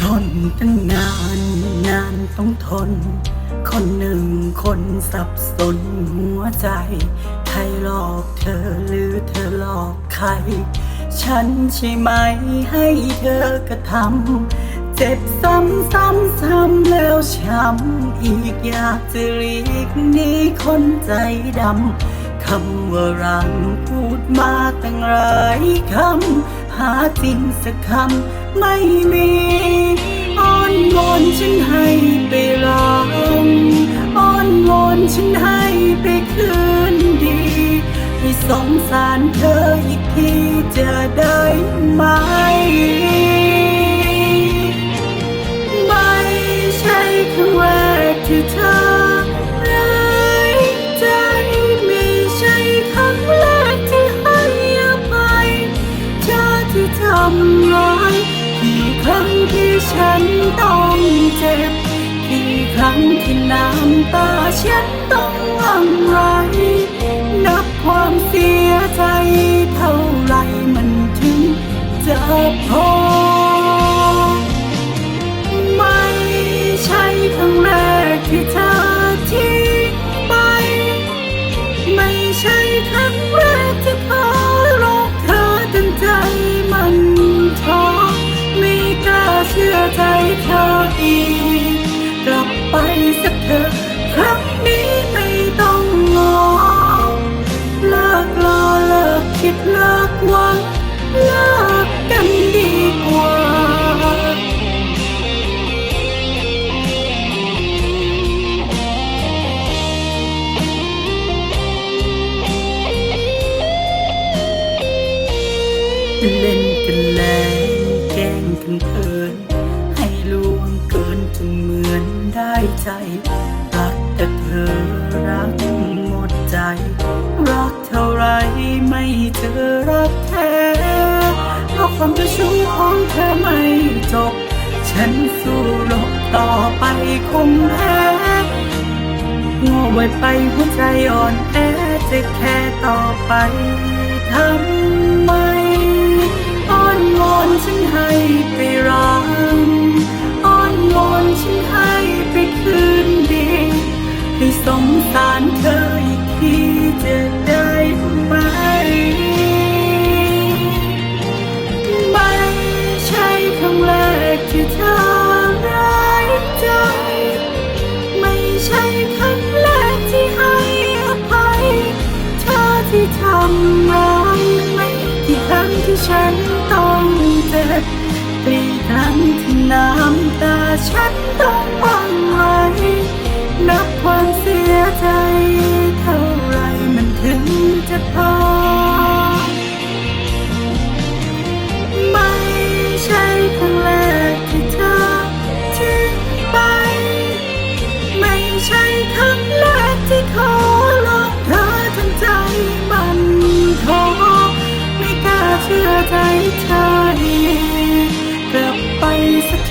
ทนตั้งนานนานต้องทน คนหนึ่งคนสับสนหัวใจ ใครหลอกเธอหรือเธอหลอกใคร ฉันใช่ไหมให้เธอกระทำเจ็บซ้ำซ้ำซ้ำแล้วช้ำอีกอยากจะหลีกนี้คนใจดำคำว่ารังพูดมาตั้งหลายคำหาจริงสักคำไม่มีอ้อนวอนฉันให้ไปรังอ้อนวอนฉันให้ไปคืนดีให้สงสารเธอ ไหมไม่ใช่ครั้งแรกที่เธอร้ายใจ ไม่ใช่ครั้งแรกที่ให้อภัยเธอที่ทำร้ายกี่ครั้งที่ฉันต้องเจ็บ กี่ครั้งที่น้ำตาฉันต้องหลั่งไห จะพอ ไม่ใช่ครั้งแรกที่เธอทิ้งไป ไม่ใช่ครั้งแรกที่พอรอเธอจนใจมันท้อไม่กล้าเชื่อใจเธออีก กลับไปสักเถอะครั้งนี้ไม่ต้องงอเลิกรอเลิกคิดเลิกหวังเเล่นกันแรงแกล้งกันเพลิน ให้ลวงเกินจนเหมือนได้ใจ รักแต่เธอรักหมดใจ รักเท่าไรไม่เจอรักแท้เพราะความเจ้าชู้ของเธอไม่จบ ฉันสู้รบต่อไปคงแพ้โง่ไวไปหัวใจอ่อนแอจะแค่ต่อไปทำ ฉันให้ไปรักอ้อนวอนฉันให้ไปคืนดีให้สงสารเธออีกทีจะได้ไหมไม่ใช่ครั้งแรกที่เธอร้ายใจ ไม่ใช่ครั้งแรกที่ให้อภัย เธอที่ทำร้ายไม่กี่ครั้งที่ฉันต้อง ตรีครั้งที่น้ำตาฉันต้องหวั่นไหวนับความเสีย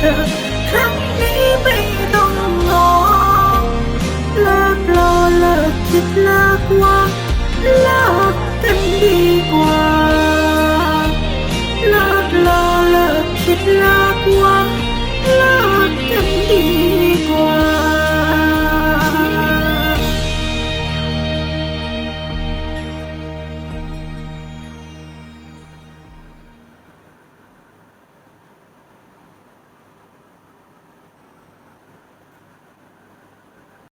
ธอ ครั้งนี้ไม่ต้องรอเลิกรอเลิกคิดเลิกว่าเลิกกันดีกว่าเลิกรอเลิกคิดเลิกว่าเลิกกันดีกว่า